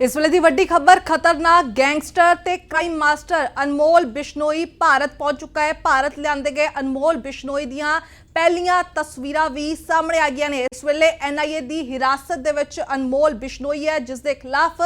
ਇਸ ਵੇਲੇ ਦੀ ਵੱਡੀ ਖਬਰ, ਖਤਰਨਾਕ ਗੈਂਗਸਟਰ ਤੇ ਕ੍ਰਾਈਮ ਮਾਸਟਰ ਅਨਮੋਲ ਬਿਸ਼ਨੋਈ ਭਾਰਤ ਪਹੁੰਚ ਚੁੱਕਾ ਹੈ। ਭਾਰਤ ਲਿਆਂਦੇ ਗਏ ਅਨਮੋਲ ਬਿਸ਼ਨੋਈ ਦੀਆਂ ਪਹਿਲੀਆਂ ਤਸਵੀਰਾਂ ਵੀ ਸਾਹਮਣੇ ਆ ਗਈਆਂ ਨੇ। ਇਸ ਵੇਲੇ ਐਨਆਈਏ ਦੀ ਹਿਰਾਸਤ ਦੇ ਵਿੱਚ ਅਨਮੋਲ ਬਿਸ਼ਨੋਈ ਹੈ ਜਿਸ ਦੇ ਖਿਲਾਫ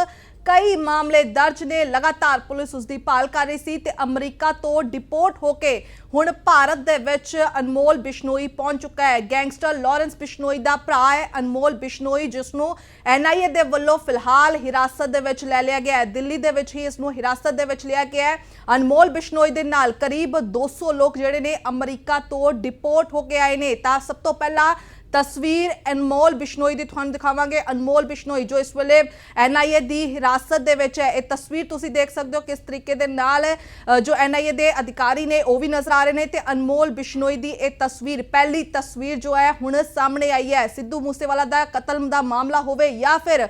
ਕਈ ਮਾਮਲੇ ਦਰਜ ਨੇ। ਲਗਾਤਾਰ ਪੁਲਿਸ ਉਸ ਦੀ ਭਾਲ ਕਰ ਰਹੀ ਸੀ ਤੇ ਅਮਰੀਕਾ ਤੋਂ ਡਿਪੋਰਟ ਹੋ ਕੇ ਹੁਣ ਭਾਰਤ ਦੇ ਵਿੱਚ ਅਨਮੋਲ ਬਿਸ਼ਨੋਈ ਪਹੁੰਚ ਚੁੱਕਾ ਹੈ। ਗੈਂਗਸਟਰ ਲਾਰੈਂਸ ਬਿਸ਼ਨੋਈ ਦਾ ਭਰਾ ਹੈ ਅਨਮੋਲ ਬਿਸ਼ਨੋਈ ਜਿਸ ਨੂੰ ਐਨਆਈਏ ਦੇ ਵੱਲੋਂ ਫਿਲਹਾਲ ਹਿਰਾਸਤ ਦੇ ਵਿੱਚ ਲੈ ਲਿਆ ਗਿਆ ਹੈ। ਦਿੱਲੀ ਦੇ ਵਿੱਚ ਹੀ ਇਸ ਨੂੰ ਹਿਰਾਸਤ ਦੇ ਵਿੱਚ ਲਿਆ ਗਿਆ ਹੈ। ਅਨਮੋਲ ਬਿਸ਼ਨੋਈ ਦੇ ਨਾਲ ਕਰੀਬ 200 ਲੋਕ ਜਿਹੜੇ ਨੇ ਅਮਰੀਕਾ ਤੋਂ ਡਿਪੋਰਟ ਹੋ ਕੇ ਆਏ ਨੇ। ਤਾਂ ਸਭ ਤੋਂ ਪਹਿਲਾਂ ਤਸਵੀਰ ਅਨਮੋਲ ਬਿਸ਼ਨੋਈ ਦੀ ਤੁਹਾਨੂੰ ਦਿਖਾਵਾਂਗੇ। ਅਨਮੋਲ ਬਿਸ਼ਨੋਈ ਜੋ ਇਸ ਵੇਲੇ ਐਨਆਈਏ ਦੀ ਹਿਰਾਸਤ ਦੇ ਵਿੱਚ ਹੈ ਇਹ ਤਸਵੀਰ ਤੁਸੀਂ ਦੇਖ ਸਕਦੇ ਹੋ ਕਿਸ ਤਰੀਕੇ ਦੇ ਨਾਲ ਅ, ਜੋ ਐਨਆਈਏ ਦੇ ਅਧਿਕਾਰੀ ਨੇ ਉਹ ਵੀ ਨਜ਼ਰ ਆ ਰਹੇ ਨੇ ਤੇ ਅਨਮੋਲ ਬਿਸ਼ਨੋਈ ਦੀ ਇਹ ਤਸਵੀਰ ਪਹਿਲੀ ਤਸਵੀਰ ਜੋ ਹੈ ਹੁਣ ਸਾਹਮਣੇ ਆਈ ਹੈ। ਸਿੱਧੂ ਮੂਸੇਵਾਲਾ ਦਾ ਕਤਲ ਦਾ ਮਾਮਲਾ ਹੋਵੇ ਜਾਂ ਫਿਰ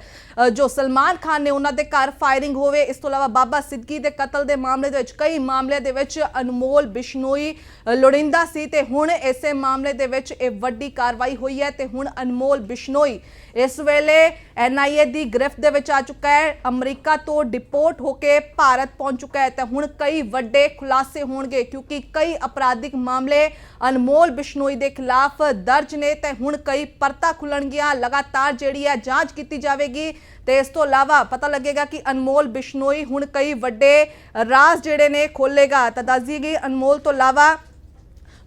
ਜੋ ਸਲਮਾਨ ਖਾਨ ਨੇ ਉਹਨਾਂ ਦੇ ਘਰ ਫਾਇਰਿੰਗ ਹੋਵੇ ਇਸ ਤੋਂ ਇਲਾਵਾ ਬਾਬਾ ਸਿੱਦਕੀ ਦੇ ਕਤਲ ਦੇ ਮਾਮਲੇ ਦੇ ਵਿੱਚ ਕਈ ਮਾਮਲੇ ਦੇ ਵਿੱਚ ਅਨਮੋਲ ਬਿਸ਼ਨੋਈ ਅ, ਲੋੜੀਂਦਾ ਸੀ ਤੇ ਹੁਣ ਇਸੇ ਮਾਮਲੇ ਦੇ ਵਿੱਚ ਇਹ ਵੱਡੀ ਕਾਰਵਾਈ ਹੋਈ ਹੈ ਤੇ ਹੁਣ ਅਨਮੋਲ ਬਿਸ਼ਨੋਈ ਇਸ ਵੇਲੇ ਐਨਆਈਏ ਦੀ ਗ੍ਰਿਫਤ ਦੇ ਵਿੱਚ ਆ ਚੁੱਕਾ ਹੈ। ਅਮਰੀਕਾ ਤੋਂ ਡਿਪੋਰਟ ਹੋ ਕੇ ਭਾਰਤ ਪਹੁੰਚ ਚੁੱਕਾ ਹੈ ਤੇ ਹੁਣ ਕਈ ਵੱਡੇ ਖੁਲਾਸੇ ਹੋਣਗੇ ਕਿਉਂਕਿ ਕਈ ਅਪਰਾਧਿਕ ਮਾਮਲੇ ਅਨਮੋਲ ਬਿਸ਼ਨੋਈ ਦੇ ਖਿਲਾਫ ਦਰਜ ਨੇ ਤੇ ਹੁਣ ਕਈ ਪਰਤਾ ਖੁੱਲਣਗੀਆਂ। ਲਗਾਤਾਰ ਜਿਹੜੀ ਹੈ ਜਾਂਚ ਕੀਤੀ ਜਾਵੇਗੀ ਤੇ ਇਸ ਤੋਂ ਇਲਾਵਾ ਪਤਾ ਲੱਗੇਗਾ ਕਿ ਅਨਮੋਲ ਬਿਸ਼ਨੋਈ ਹੁਣ ਕਈ ਵੱਡੇ ਰਾਜ਼ ਜਿਹੜੇ ਨੇ ਖੋਲੇਗਾ ਤਾਂ ਦੱਸ ਦਈਏ ਕਿ ਅਨਮੋਲ ਤੋਂ ਇਲਾਵਾ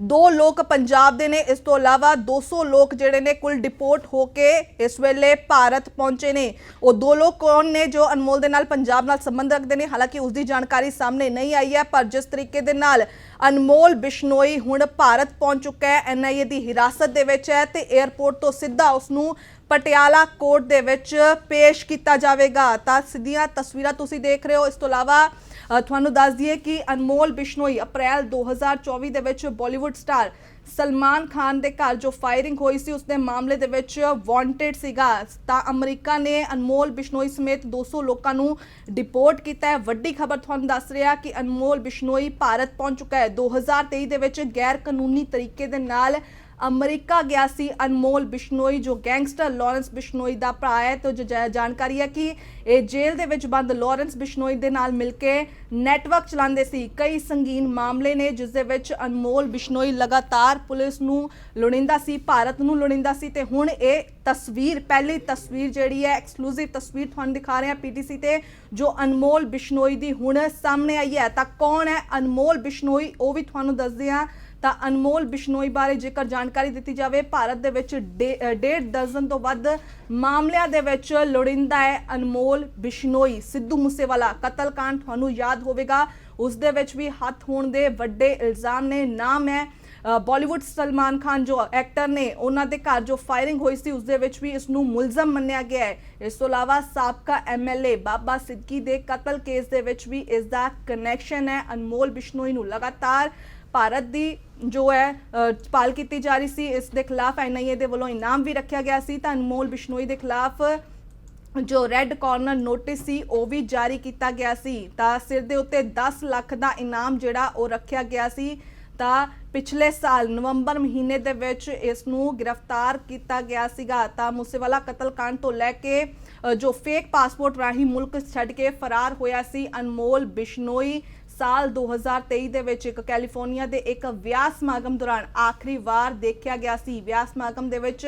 ਦੋ ਲੋਕ ਪੰਜਾਬ ਦੇ ਨੇ। ਇਸ ਤੋਂ ਇਲਾਵਾ 200 ਲੋਕ ਜਿਹੜੇ ਨੇ ਕੁੱਲ ਡਿਪੋਰਟ ਹੋ ਕੇ ਇਸ ਵੇਲੇ ਭਾਰਤ ਪਹੁੰਚੇ ਨੇ। ਉਹ ਦੋ ਲੋਕ ਕੌਣ ਨੇ ਜੋ ਅਨਮੋਲ ਦੇ ਨਾਲ ਪੰਜਾਬ ਨਾਲ ਸੰਬੰਧ ਰੱਖਦੇ ਨੇ? ਹਾਲਾਂਕਿ ਉਸ ਦੀ ਜਾਣਕਾਰੀ ਸਾਹਮਣੇ ਨਹੀਂ ਆਈ ਹੈ, ਪਰ ਜਿਸ ਤਰੀਕੇ ਦੇ ਨਾਲ ਅਨਮੋਲ ਬਿਸ਼ਨੋਈ ਹੁਣ ਭਾਰਤ ਪਹੁੰਚ ਚੁੱਕਾ ਹੈ ਐਨਆਈਏ ਦੀ ਹਿਰਾਸਤ ਦੇ ਵਿੱਚ ਹੈ ਤੇ 에ਅਰਪੋਰਟ ਤੋਂ ਸਿੱਧਾ ਉਸ ਨੂੰ ਪਟਿਆਲਾ ਕੋਰਟ ਦੇ ਵਿੱਚ ਪੇਸ਼ ਕੀਤਾ ਜਾਵੇਗਾ। ਤਾਂ ਸਿੱਧੀਆਂ ਤਸਵੀਰਾਂ ਤੁਸੀਂ ਦੇਖ ਰਹੇ ਹੋ। ਇਸ ਤੋਂ ਇਲਾਵਾ ਤੁਹਾਨੂੰ ਦੱਸ ਦਈਏ ਕਿ ਅਨਮੋਲ ਬਿਸ਼ਨੋਈ ਅਪ੍ਰੈਲ 2024 ਦੇ ਵਿੱਚ ਬਾਲੀਵੁੱਡ ਸਟਾਰ ਸਲਮਾਨ ਖਾਨ ਦੇ ਘਰ ਜੋ ਫਾਇਰਿੰਗ ਹੋਈ ਸੀ ਉਸ ਦੇ ਮਾਮਲੇ ਦੇ ਵਿੱਚ ਵਾਂਟਡ ਸੀਗਾ। ਤਾਂ ਅਮਰੀਕਾ ਨੇ ਅਨਮੋਲ ਬਿਸ਼ਨੋਈ ਸਮੇਤ 200 ਲੋਕਾਂ ਨੂੰ ਡਿਪੋਰਟ ਕੀਤਾ ਹੈ। ਵੱਡੀ ਖਬਰ ਤੁਹਾਨੂੰ ਦੱਸ ਰਿਹਾ ਕਿ ਅਨਮੋਲ ਬਿਸ਼ਨੋਈ ਭਾਰਤ ਪਹੁੰਚ ਚੁੱਕਾ ਹੈ। 2023 ਦੇ ਵਿੱਚ ਗੈਰ ਕਾਨੂੰਨੀ ਤਰੀਕੇ ਦੇ ਨਾਲ ਅਮਰੀਕਾ ਗਿਆ ਸੀ ਅਨਮੋਲ ਬਿਸ਼ਨੋਈ, ਜੋ ਗੈਂਗਸਟਰ ਲਾਰੈਂਸ ਬਿਸ਼ਨੋਈ ਦਾ ਭਰਾ ਹੈ, ਤੇ ਜੋ ਜਾਣਕਾਰੀ ਹੈ ਕਿ ਇਹ ਜੇਲ੍ਹ ਦੇ ਵਿੱਚ ਬੰਦ ਲਾਰੈਂਸ ਬਿਸ਼ਨੋਈ ਦੇ ਨਾਲ ਮਿਲ ਕੇ ਨੈਟਵਰਕ ਚਲਾਉਂਦੇ ਸੀ। ਕਈ ਸੰਗੀਨ ਮਾਮਲੇ ਨੇ, ਜਿਸ ਦੇ ਵਿੱਚ ਅਨਮੋਲ ਬਿਸ਼ਨੋਈ ਲਗਾਤਾਰ ਪੁਲਿਸ ਨੂੰ ਲੋੜਿੰਦਾ ਸੀ, ਭਾਰਤ ਨੂੰ ਲੋੜਿੰਦਾ ਸੀ, ਤੇ ਹੁਣ ਇਹ ਤਸਵੀਰ, ਪਹਿਲੀ ਤਸਵੀਰ ਜਿਹੜੀ ਹੈ ਐਕਸਕਲੂਸਿਵ ਤਸਵੀਰ ਤੁਹਾਨੂੰ ਦਿਖਾ ਰਹੇ ਹਾਂ ਪੀਟੀਸੀ ਤੇ, ਜੋ ਅਨਮੋਲ ਬਿਸ਼ਨੋਈ ਦੀ ਹੁਣ ਸਾਹਮਣੇ ਆਈ ਹੈ। ਤਾਂ ਕੌਣ ਹੈ ਅਨਮੋਲ ਬਿਸ਼ਨੋਈ, ਉਹ ਵੀ ਤੁਹਾਨੂੰ ਦੱਸਦੇ ਹਾਂ। ਤਾਂ ਅਨਮੋਲ ਬਿਸ਼ਨੋਈ ਬਾਰੇ ਜੇਕਰ ਜਾਣਕਾਰੀ ਦਿੱਤੀ ਜਾਵੇ ਭਾਰਤ ਦੇ ਵਿੱਚ ਡੇ- ਡੇਢ ਦਰਜਨ ਤੋਂ ਵੱਧ ਮਾਮਲਿਆਂ ਦੇ ਵਿੱਚ ਲੋੜਿੰਦਾ ਹੈ ਅਨਮੋਲ ਬਿਸ਼ਨੋਈ। ਸਿੱਧੂ ਮੂਸੇਵਾਲਾ ਕਤਲकांड ਤੁਹਾਨੂੰ ਯਾਦ ਹੋਵੇਗਾ। ਉਸ ਦੇ ਵਿੱਚ ਵੀ ਹੱਥ ਹੋਣ ਦੇ ਵੱਡੇ ਇਲਜ਼ਾਮ ਨੇ। ਨਾਮ ਹੈ ਅ, ਬਾਲੀਵੁੱਡ ਸਲਮਾਨ ਖਾਨ ਜੋ ਐਕਟਰ ਨੇ ਉਹਨਾਂ ਦੇ ਘਰ ਜੋ ਫਾਇਰਿੰਗ ਹੋਈ ਸੀ ਉਸ ਦੇ ਵਿੱਚ ਵੀ ਇਸ ਨੂੰ ਮੁਲਜ਼ਮ ਮੰਨਿਆ ਗਿਆ ਹੈ। ਇਸ ਤੋਂ ਇਲਾਵਾ ਸਾਬਕਾ ਐਮਐਲਏ ਬਾਬਾ ਸਿੱਦਕੀ ਦੇ ਕਤਲ ਕੇਸ ਦੇ ਵਿੱਚ ਵੀ ਇਸ ਦਾ ਕਨੈਕਸ਼ਨ ਹੈ। ਅਨਮੋਲ ਬਿਸ਼ਨੋਈ ਨੂੰ ਲਗਾਤਾਰ ਭਾਰਤ ਦੀ ਜੋ ਹੈ ਪਾਲ ਕੀਤੀ ਜਾ ਰਹੀ ਸੀ, ਇਸ ਦੇ ਖਿਲਾਫ ਐਨਆਈਏ ਦੇ ਵੱਲੋਂ ਇਨਾਮ ਵੀ ਰੱਖਿਆ ਗਿਆ ਸੀ। ਤਾਂ ਅਨਮੋਲ ਬਿਸ਼ਨੋਈ ਦੇ ਖਿਲਾਫ ਜੋ ਰੈੱਡ ਕਾਰਨਰ ਨੋਟਿਸ ਸੀ, ਉਹ ਵੀ ਜਾਰੀ ਕੀਤਾ ਗਿਆ ਸੀ। ਤਾਂ ਸਿਰ ਦੇ ਉੱਤੇ 10 ਲੱਖ ਦਾ ਇਨਾਮ ਜਿਹੜਾ, ਉਹ ਰੱਖਿਆ ਗਿਆ ਸੀ। ਤਾਂ ਪਿਛਲੇ ਸਾਲ ਨਵੰਬਰ ਮਹੀਨੇ ਦੇ ਵਿੱਚ ਇਸ ਨੂੰ ਗ੍ਰਿਫਤਾਰ ਕੀਤਾ ਗਿਆ ਸੀਗਾ। ਤਾਂ ਮੂਸੇਵਾਲਾ ਕਤਲकांड ਤੋਂ ਲੈ ਕੇ ਜੋ ਫੇਕ ਪਾਸਪੋਰਟ ਰਾਹੀਂ ਮੁਲਕ ਛੱਡ ਕੇ ਫਰਾਰ ਹੋਇਆ ਸੀ, ਅਨਮੋਲ ਬਿਸ਼ਨੋਈ ਸਾਲ 2023 ਦੇ ਵਿੱਚ ਇੱਕ ਕੈਲੀਫੋਰਨੀਆ ਦੇ ਇੱਕ ਵਿਆਹ ਸਮਾਗਮ ਦੌਰਾਨ ਆਖਰੀ ਵਾਰ ਦੇਖਿਆ ਗਿਆ ਸੀ। ਵਿਆਹ ਸਮਾਗਮ ਦੇ ਵਿੱਚ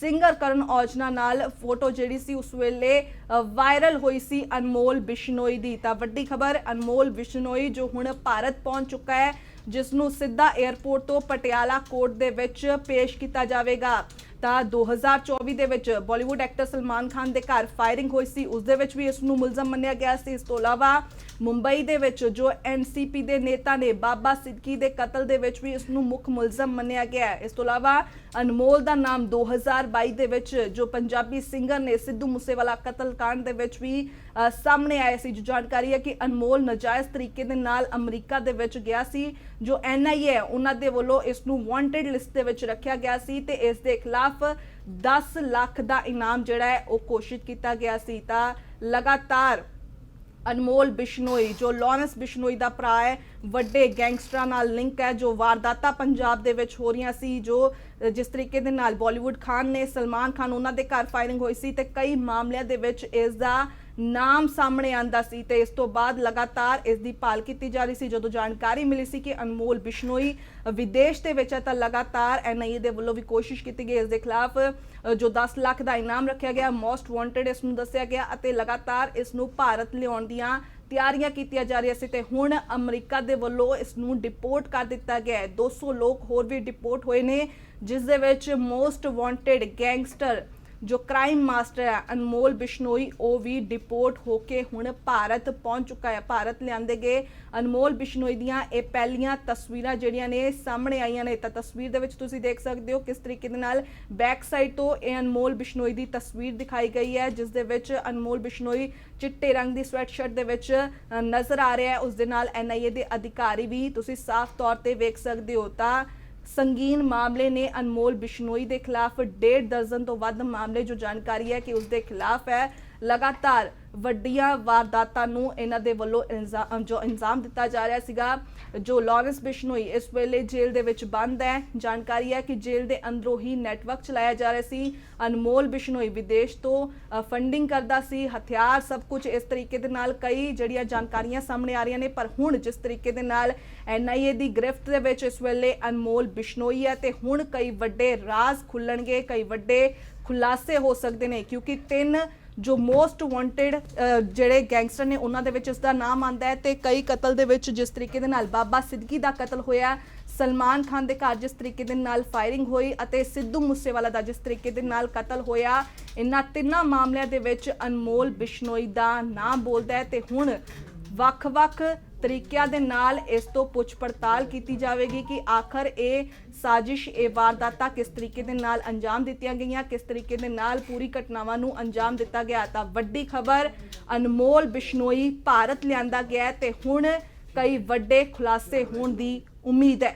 ਸਿੰਗਰ ਕਰਨ ਔਜਨਾ ਨਾਲ ਫੋਟੋ ਜਿਹੜੀ ਸੀ, ਉਸ ਵੇਲੇ ਵਾਇਰਲ ਹੋਈ ਸੀ ਅਨਮੋਲ ਬਿਸ਼ਨੋਈ ਦੀ। ਤਾਂ ਵੱਡੀ ਖਬਰ, ਅਨਮੋਲ ਬਿਸ਼ਨੋਈ ਜੋ ਹੁਣ ਭਾਰਤ ਪਹੁੰਚ ਚੁੱਕਾ ਹੈ ਜਿਸ ਨੂੰ ਸਿੱਧਾ 에ਅਰਪੋਰਟ ਤੋਂ ਪਟਿਆਲਾ ਕੋਰਟ ਦੇ ਵਿੱਚ ਪੇਸ਼ ਕੀਤਾ ਜਾਵੇਗਾ। ਤਾਂ 2024 ਦੇ ਵਿੱਚ ਬਾਲੀਵੁੱਡ ਐਕਟਰ ਸਲਮਾਨ ਖਾਨ ਦੇ ਘਰ ਫਾਇਰਿੰਗ ਹੋਈ ਸੀ। ਉਸ ਦੇ ਵਿੱਚ ਵੀ ਇਸ ਨੂੰ ਮੁਲਜ਼ਮ ਮੰਨਿਆ ਗਿਆ ਸੀ। ਇਸ ਤੋਂ ਇਲਾਵਾ ਮੁੰਬਈ ਦੇ ਵਿੱਚ ਜੋ ਐਨਸੀਪੀ ਦੇ ਨੇਤਾ ਨੇ ਬਾਬਾ ਸਿੱਕੀ ਦੇ ਕਤਲ ਦੇ ਵਿੱਚ ਵੀ ਇਸ ਨੂੰ ਮੁੱਖ ਮੁਲਜ਼ਮ ਮੰਨਿਆ ਗਿਆ ਹੈ। ਇਸ ਤੋਂ ਇਲਾਵਾ ਅਨਮੋਲ ਦਾ ਨਾਮ 2022 ਦੇ ਵਿੱਚ ਜੋ ਪੰਜਾਬੀ ਸਿੰਗਰ ਨੇ ਸਿੱਧੂ ਮੂਸੇਵਾਲਾ ਕਤਲ ਕਾਂਡ ਦੇ ਵਿੱਚ ਵੀ ਸਾਹਮਣੇ ਆਇਆ ਸੀ। ਜੋ ਜਾਣਕਾਰੀ ਹੈ ਕਿ ਅਨਮੋਲ ਨਜਾਇਜ਼ ਤਰੀਕੇ ਦੇ ਨਾਲ ਅਮਰੀਕਾ ਦੇ ਵਿੱਚ ਗਿਆ ਸੀ। ਜੋ ਐਨਆਈਏ ਹੈ, ਉਹਨਾਂ ਦੇ ਵੱਲੋਂ ਇਸ ਨੂੰ ਵਾਂਟਡ ਲਿਸਟ ਦੇ ਵਿੱਚ ਰੱਖਿਆ ਗਿਆ ਸੀ ਤੇ ਇਸ ਦੇ ਖਿਲਾਫ 10 ਲੱਖ ਦਾ ਇਨਾਮ ਜਿਹੜਾ ਹੈ ਉਹ ਘੋਸ਼ਿਤ ਕੀਤਾ ਗਿਆ ਸੀ। ਤਾਂ ਲਗਾਤਾਰ ਅਨਮੋਲ ਬਿਸ਼ਨੋਈ, ਜੋ ਲਾਰੈਂਸ ਬਿਸ਼ਨੋਈ ਦਾ ਭਰਾ ਹੈ, ਵੱਡੇ ਗੈਂਗਸਟਰਾਂ ਨਾਲ ਲਿੰਕ ਹੈ, ਜੋ ਵਾਰਦਾਤਾਂ ਪੰਜਾਬ ਦੇ ਵਿੱਚ ਹੋ ਰਹੀਆਂ ਸੀ, ਜੋ ਜਿਸ ਤਰੀਕੇ ਦੇ ਨਾਲ ਬਾਲੀਵੁੱਡ ਖਾਨ ਨੇ, ਸਲਮਾਨ ਖਾਨ, ਉਹਨਾਂ ਦੇ ਘਰ ਫਾਇਰਿੰਗ ਹੋਈ ਸੀ ਤੇ ਕਈ ਮਾਮਲਿਆਂ ਦੇ ਵਿੱਚ ਇਸ ਦਾ ਨਾਮ ਸਾਹਮਣੇ ਆਂਦਾ ਸੀ ਤੇ ਇਸ ਤੋਂ ਬਾਅਦ ਲਗਾਤਾਰ ਇਸ ਦੀ ਭਾਲ ਕੀਤੀ ਜਾ ਰਹੀ ਸੀ। ਜਦੋਂ ਜਾਣਕਾਰੀ ਮਿਲੀ ਸੀ ਕਿ ਅਨਮੋਲ ਬਿਸ਼ਨੋਈ ਵਿਦੇਸ਼ ਦੇ ਵਿੱਚ ਹੈ ਤਾਂ ਲਗਾਤਾਰ ਐਨਆਈਏ ਦੇ ਵੱਲੋਂ ਵੀ ਕੋਸ਼ਿਸ਼ ਕੀਤੀ ਗਈ। ਇਸ ਦੇ ਖਿਲਾਫ ਜੋ 10 ਲੱਖ ਦਾ ਇਨਾਮ ਰੱਖਿਆ ਗਿਆ, ਮੋਸਟ ਵਾਂਟਡ ਇਸ ਨੂੰ ਦੱਸਿਆ ਗਿਆ ਅਤੇ ਲਗਾਤਾਰ ਇਸ ਨੂੰ ਭਾਰਤ ਲਿਆਉਣ ਦੀਆਂ ਤਿਆਰੀਆਂ ਕੀਤੀਆਂ ਜਾ ਰਹੀਆਂ ਸੀ ਤੇ ਹੁਣ ਅਮਰੀਕਾ ਦੇ ਵੱਲੋਂ ਇਸ ਨੂੰ ਡਿਪੋਰਟ ਕਰ ਦਿੱਤਾ ਗਿਆ ਹੈ। 200 ਲੋਕ ਹੋਰ ਵੀ ਡਿਪੋਰਟ ਹੋਏ ਨੇ, ਜਿਸ ਦੇ ਵਿੱਚ ਮੋਸਟ ਵਾਂਟਡ ਗੈਂਗਸਟਰ ਜੋ ਕ੍ਰਾਈਮ ਮਾਸਟਰ ਹੈ, ਅਨਮੋਲ ਬਿਸ਼ਨੋਈ, ਉਹ ਵੀ ਡਿਪੋਰਟ ਹੋ ਕੇ ਹੁਣ ਭਾਰਤ ਪਹੁੰਚ ਚੁੱਕਾ ਹੈ। ਭਾਰਤ ਲਿਆਂਦੇ ਗਏ ਅਨਮੋਲ ਬਿਸ਼ਨੋਈ ਦੀਆਂ ਇਹ ਪਹਿਲੀਆਂ ਤਸਵੀਰਾਂ ਜਿਹੜੀਆਂ ਨੇ ਸਾਹਮਣੇ ਆਈਆਂ ਨੇ। ਤਾਂ ਤਸਵੀਰ ਦੇ ਵਿੱਚ ਤੁਸੀਂ ਦੇਖ ਸਕਦੇ ਹੋ ਕਿਸ ਤਰੀਕੇ ਦੇ ਨਾਲ ਬੈਕ ਸਾਈਡ ਤੋਂ ਇਹ ਅਨਮੋਲ ਬਿਸ਼ਨੋਈ ਦੀ ਤਸਵੀਰ ਦਿਖਾਈ ਗਈ ਹੈ, ਜਿਸ ਦੇ ਵਿੱਚ ਅਨਮੋਲ ਬਿਸ਼ਨੋਈ ਚਿੱਟੇ ਰੰਗ ਦੀ ਸਵੈਟਸ਼ਰਟ ਦੇ ਵਿੱਚ ਨਜ਼ਰ ਆ ਰਿਹਾ ਹੈ। ਉਸ ਦੇ ਨਾਲ ਐਨਆਈਏ ਦੇ ਅਧਿਕਾਰੀ ਵੀ ਤੁਸੀਂ ਸਾਫ਼ ਤੌਰ ਤੇ ਵੇਖ ਸਕਦੇ ਹੋ। ਤਾਂ ਸੰਗੀਨ ਮਾਮਲੇ ਨੇ ਅਨਮੋਲ ਬਿਸ਼ਨੋਈ ਦੇ ਖਿਲਾਫ ਡੇਢ ਦਰਜਨ ਤੋਂ ਵੱਧ ਮਾਮਲੇ ਜੋ ਜਾਣਕਾਰੀ ਹੈ ਕਿ ਉਸ ਦੇ ਖਿਲਾਫ ਹੈ। ਲਗਾਤਾਰ ਵੱਡੀਆਂ ਵਾਰਦਾਤਾਂ ਨੂੰ ਇਹਨਾਂ ਦੇ ਵੱਲੋਂ ਇਲਜ਼ਾਮ ਜੋ ਇਲਜ਼ਾਮ ਦਿੱਤਾ ਜਾ ਰਿਹਾ ਸੀਗਾ, ਜੋ ਲਾਰੈਂਸ ਬਿਸ਼ਨੋਈ ਇਸ ਵੇਲੇ ਜੇਲ੍ਹ ਦੇ ਵਿੱਚ ਬੰਦ ਹੈ। ਜਾਣਕਾਰੀ ਹੈ ਕਿ ਜੇਲ੍ਹ ਦੇ ਅੰਦਰੋਂ ਹੀ ਨੈਟਵਰਕ ਚਲਾਇਆ ਜਾ ਰਿਹਾ ਸੀ। ਅਨਮੋਲ ਬਿਸ਼ਨੋਈ ਵਿਦੇਸ਼ ਤੋਂ ਫੰਡਿੰਗ ਕਰਦਾ ਸੀ। ਹਥਿਆਰ ਸਭ ਕੁਝ ਇਸ ਤਰੀਕੇ ਦੇ ਨਾਲ, ਕਈ ਜਿਹੜੀਆਂ ਜਾਣਕਾਰੀਆਂ ਸਾਹਮਣੇ ਆ ਰਹੀਆਂ ਨੇ, ਪਰ ਹੁਣ ਜਿਸ ਤਰੀਕੇ ਦੇ ਨਾਲ ਐਨਆਈਏ ਦੀ ਗ੍ਰਿਫਤ ਦੇ ਵਿੱਚ ਇਸ ਵੇਲੇ ਅਨਮੋਲ ਬਿਸ਼ਨੋਈ ਹੈ ਤੇ ਹੁਣ ਕਈ ਵੱਡੇ ਰਾਜ਼ ਖੁੱਲਣਗੇ, ਕਈ ਵੱਡੇ ਖੁਲਾਸੇ ਹੋ ਸਕਦੇ ਨੇ, ਕਿਉਂਕਿ ਤਿੰਨ ਜੋ ਮੋਸਟ ਵਾਂਟਡ ਜਿਹੜੇ ਗੈਂਗਸਟਰ ਨੇ, ਉਹਨਾਂ ਦੇ ਵਿੱਚ ਇਸ ਦਾ ਨਾਮ ਆਂਦਾ ਹੈ ਤੇ ਕਈ ਕਤਲ ਦੇ ਵਿੱਚ ਜਿਸ ਤਰੀਕੇ ਦੇ ਨਾਲ ਬਾਬਾ ਸਿੱਦਕੀ ਦਾ ਕਤਲ ਹੋਇਆ, ਸਲਮਾਨ ਖਾਨ ਦੇ ਘਰ ਜਿਸ ਤਰੀਕੇ ਦੇ ਨਾਲ ਫਾਇਰਿੰਗ ਹੋਈ ਅਤੇ ਸਿੱਧੂ ਮੂਸੇਵਾਲਾ ਦਾ ਜਿਸ ਤਰੀਕੇ ਦੇ ਨਾਲ ਕਤਲ ਹੋਇਆ ਇਨ੍ਹਾਂ ਤਿੰਨਾਂ ਮਾਮਲਿਆਂ ਦੇ ਵਿੱਚ ਅਨਮੋਲ ਬਿਸ਼ਨੋਈ ਦਾ ਨਾਮ ਬੋਲਦਾ ਹੈ ਤੇ ਹੁਣ ਵੱਖ-ਵੱਖ ਤਰੀਕਿਆਂ ਦੇ ਨਾਲ ਇਸ ਤੋਂ ਪੁੱਛ ਪੜਤਾਲ ਕੀਤੀ ਜਾਵੇਗੀ ਕਿ ਆਖਰ ਇਹ ਸਾਜ਼ਿਸ਼, ਇਹ ਵਾਰਦਾਤਾਂ ਕਿਸ ਤਰੀਕੇ ਦੇ ਨਾਲ ਅੰਜਾਮ ਦਿੱਤੀਆਂ ਗਈਆਂ, ਕਿਸ ਤਰੀਕੇ ਦੇ ਨਾਲ ਪੂਰੀ ਘਟਨਾਵਾਂ ਨੂੰ ਅੰਜਾਮ ਦਿੱਤਾ ਗਿਆ। ਤਾਂ ਵੱਡੀ ਖਬਰ, ਅਨਮੋਲ ਬਿਸ਼ਨੋਈ ਭਾਰਤ ਲਿਆਂਦਾ ਗਿਆ ਹੈ ਤੇ ਹੁਣ ਕਈ ਵੱਡੇ ਖੁਲਾਸੇ ਹੋਣ ਦੀ ਉਮੀਦ ਹੈ।